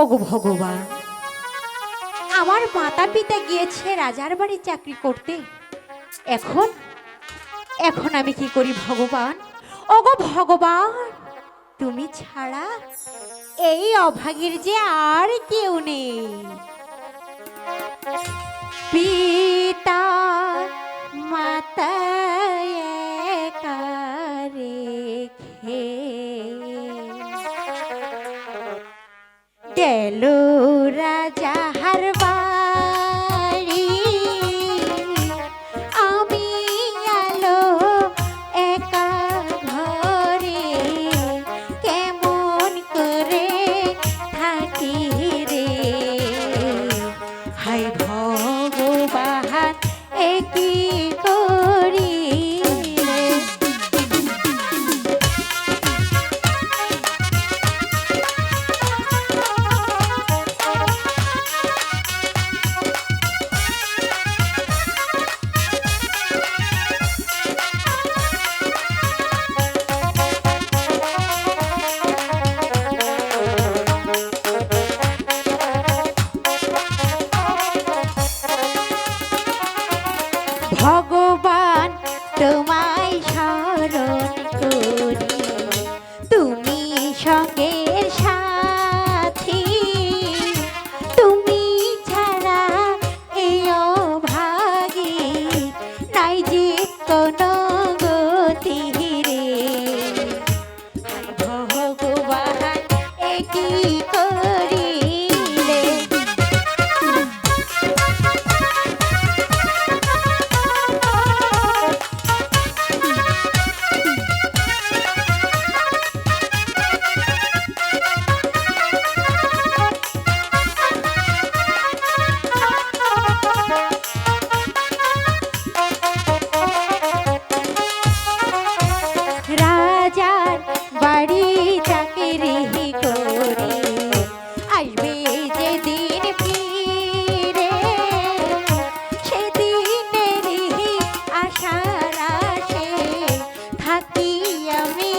ওগো ভগবান, আমার মাতা পিতা গিয়েছে রাজার বাড়ি চাকরি করতে। এখন এখন আমি কি করি ভগবান? ওগো ভগবান, তুমি ছাড়া এই অভাগীর যে আর কেউ নেই। পিতা গেল রাজা হার বাড়ি। আমি আলো একা ঘরে। কেমন করে থাকি রে? হাই ভগবান। ভগবান তোমায় স্মরণ করি। তুমি সঙ্গের আমি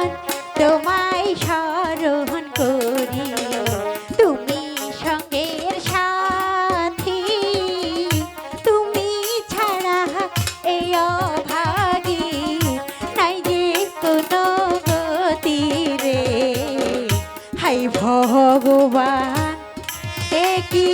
ভগবান তোমায় স্মরণ করি তুমি সঙ্গের সাথী। তুমি ছাড়া এই অভাগী নাই যে কোনো গতি রে। হাই ভগবান, এ কি